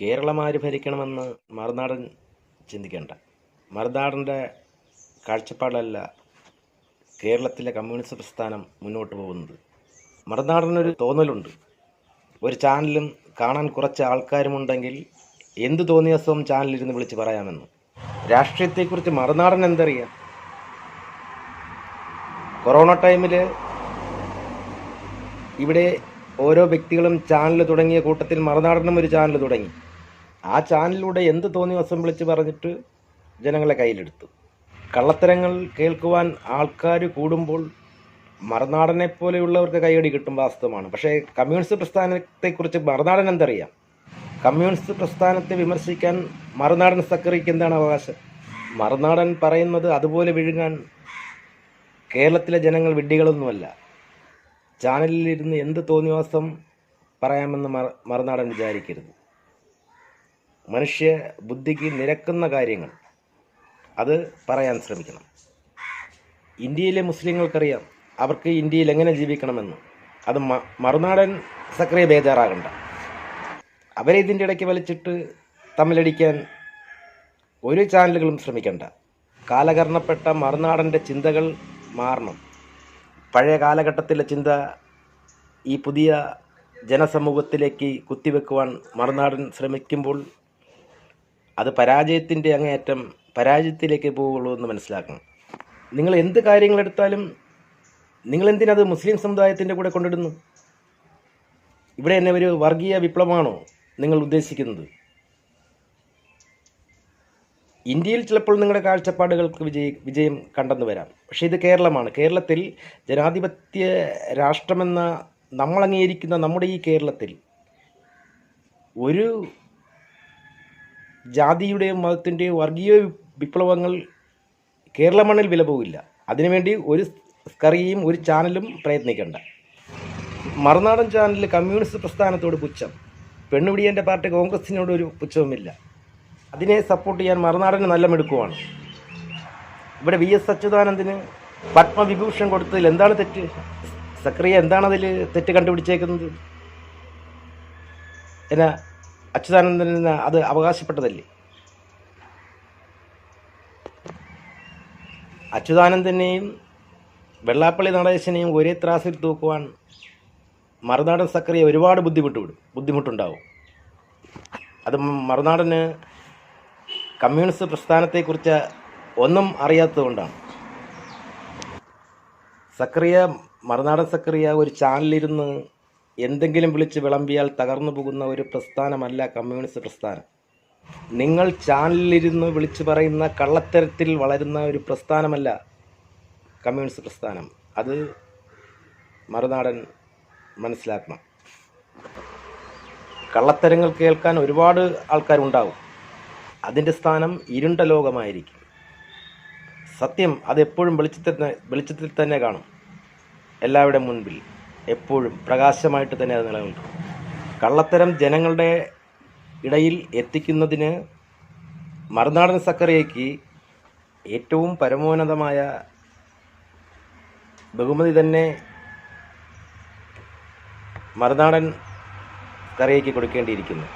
കേരളം ആര് ഭരിക്കണമെന്ന് മറുനാടൻ ചിന്തിക്കേണ്ട. മറുനാടന്റെ കാഴ്ചപ്പാടല്ല കേരളത്തിലെ കമ്മ്യൂണിസ്റ്റ് പ്രസ്ഥാനം മുന്നോട്ട് പോകുന്നത്. മറുനാടനൊരു തോന്നലുണ്ട്. ഒരു ചാനലും കാണാൻ കുറച്ച് ആൾക്കാരുമുണ്ടെങ്കിൽ എന്ത് തോന്നിയ ദിവസവും ചാനലിരുന്ന് വിളിച്ച് പറയാമെന്ന്. രാഷ്ട്രീയത്തെക്കുറിച്ച് മറുനാടൻ എന്തറിയാം? കൊറോണ ടൈമിൽ ഇവിടെ ഓരോ വ്യക്തികളും ചാനൽ തുടങ്ങിയ കൂട്ടത്തിൽ മറുനാടനും ഒരു ചാനൽ തുടങ്ങി. ആ ചാനലിലൂടെ എന്ത് തോന്നി വസം വിളിച്ച് പറഞ്ഞിട്ട് ജനങ്ങളെ കയ്യിലെടുത്തു. കള്ളത്തരങ്ങൾ കേൾക്കുവാൻ ആൾക്കാർ കൂടുമ്പോൾ മറുനാടനെ പോലെയുള്ളവർക്ക് കൈയടി കിട്ടും വാസ്തവമാണ്. പക്ഷേ കമ്മ്യൂണിസ്റ്റ് പ്രസ്ഥാനത്തെക്കുറിച്ച് മറുനാടൻ എന്തറിയാം? കമ്മ്യൂണിസ്റ്റ് പ്രസ്ഥാനത്തെ വിമർശിക്കാൻ മറുനാടൻ സക്കറിക്ക് എന്താണ് അവകാശം? മറുനാടൻ പറയുന്നത് അതുപോലെ വിഴുങ്ങാൻ കേരളത്തിലെ ജനങ്ങൾ വിഡ്ഢികളൊന്നുമല്ല. ചാനലിലിരുന്ന് എന്ത് തോന്നിവാസം പറയാമെന്ന് മറ മറുനാടൻ വിചാരിക്കരുത്. മനുഷ്യ ബുദ്ധിക്ക് നിരക്കുന്ന കാര്യങ്ങൾ. അത് പറയാൻ ശ്രമിക്കണം. ഇന്ത്യയിലെ മുസ്ലിങ്ങൾക്കറിയാം അവർക്ക് ഇന്ത്യയിൽ എങ്ങനെ ജീവിക്കണമെന്ന്. അത് മറുനാടൻ സക്രിയ ബേജാറാകണ്ട. അവരെ ഇതിന്റെ ഇടയ്ക്ക് വലിച്ചിട്ട് തമ്മിലടിക്കാൻ ഒരു ചാനലുകളും ശ്രമിക്കണ്ട. കാലകർണപ്പെട്ട മറുനാടന്റെ ചിന്തകൾ മാറണം. പഴയ കാലഘട്ടത്തിലെ ചിന്ത ഈ പുതിയ ജനസമൂഹത്തിലേക്ക് കുത്തിവെക്കുവാൻ മറുനാടൻ ശ്രമിക്കുമ്പോൾ അത് പരാജയത്തിന്റെ അങ്ങേയറ്റം പരാജയത്തിലേക്ക് പോവുള്ളൂ എന്ന് മനസ്സിലാക്കണം. നിങ്ങൾ എന്ത് കാര്യങ്ങളെടുത്താലും നിങ്ങൾ എന്തിനത് മുസ്ലിം സമുദായത്തിന്റെ കൂടെ കൊണ്ടിടുന്നു? ഇവിടെ തന്നെ ഒരു വർഗീയ വിപ്ലവമാണോ നിങ്ങൾ ഉദ്ദേശിക്കുന്നത്? ഇന്ത്യയിൽ ചിലപ്പോൾ നിങ്ങളുടെ കാഴ്ചപ്പാടുകൾക്ക് വിജയ വിജയം കണ്ടെന്ന് വരാം. പക്ഷേ ഇത് കേരളമാണ്. കേരളത്തിൽ ജനാധിപത്യ രാഷ്ട്രമെന്ന നമ്മൾ അംഗീകരിക്കുന്ന നമ്മുടെ ഈ കേരളത്തിൽ ഒരു ജാതിയുടെയും മതത്തിന്റെയും വർഗീയ വിപ്ലവങ്ങൾ കേരള മണ്ണിൽ വില പോകില്ല അതിനുവേണ്ടി ഒരു സ്കറിയും ഒരു ചാനലും പ്രയത്നിക്കേണ്ട. മറുനാടൻ ചാനലിൽ കമ്മ്യൂണിസ്റ്റ് പ്രസ്ഥാനത്തോട് പുച്ഛം. പെണ്ണുപിടിയന്റെ പാർട്ടി കോൺഗ്രസിനോട് ഒരു പുച്ഛവുമില്ല. അതിനെ സപ്പോർട്ട് ചെയ്യാൻ മറുനാടന് നല്ല മിടുക്കുമാണ് ഇവിടെ വി എസ് അച്യുതാനന്ദന് പത്മവിഭൂഷൺ കൊടുത്തതിൽ എന്താണ് തെറ്റ്? സക്രിയ എന്താണ് അതിൽ തെറ്റ് കണ്ടുപിടിച്ചേക്കുന്നത്? എന്നാ അച്യുതാനന്ദന് അത് അവകാശപ്പെട്ടതല്ലേ? അച്യുതാനന്ദനെയും വെള്ളാപ്പള്ളി നടേശനെയും ഒരേ ത്രാസിൽ തൂക്കുവാൻ മറുനാടൻ സക്രിയ ഒരുപാട് ബുദ്ധിമുട്ട് ബുദ്ധിമുട്ടുണ്ടാവും. അത് മറുനാടന് കമ്മ്യൂണിസ്റ്റ് പ്രസ്ഥാനത്തെക്കുറിച്ച് ഒന്നും അറിയാത്തതുകൊണ്ടാണ്. സക്രിയ മറുനാടൻ സക്രിയ ഒരു ചാനലിരുന്ന് എന്തെങ്കിലും വിളിച്ച് വിളമ്പിയാൽ തകർന്നു പോകുന്ന ഒരു പ്രസ്ഥാനമല്ല കമ്മ്യൂണിസ്റ്റ് പ്രസ്ഥാനം. നിങ്ങൾ ചാനലിലിരുന്ന് വിളിച്ചു പറയുന്ന കള്ളത്തരത്തിൽ വളരുന്ന ഒരു പ്രസ്ഥാനമല്ല കമ്മ്യൂണിസ്റ്റ് പ്രസ്ഥാനം. അത് മറുനാടൻ മനസ്സിലാക്കണം. കള്ളത്തരങ്ങൾ കേൾക്കാൻ ഒരുപാട് ആൾക്കാരുണ്ടാവും. അതിന്റെ സ്ഥാനം ഇരുണ്ട ലോകമായിരിക്കും. സത്യം അതെപ്പോഴും വെളിച്ചത്തിൽ വെളിച്ചത്തിൽ തന്നെ കാണും. എല്ലാവരുടെ മുൻപിൽ. എപ്പോഴും പ്രകാശമായിട്ട് തന്നെ അത് നിലനിൽക്കും. കള്ളത്തരം ജനങ്ങളുടെ ഇടയിൽ എത്തിക്കുന്നതിന് മറുനാടൻ സക്കറിയയ്ക്ക് ഏറ്റവും പരമോന്നതമായ ബഹുമതി തന്നെ മറുനാടൻ കറിയയ്ക്ക് കൊടുക്കേണ്ടിയിരിക്കുന്നു.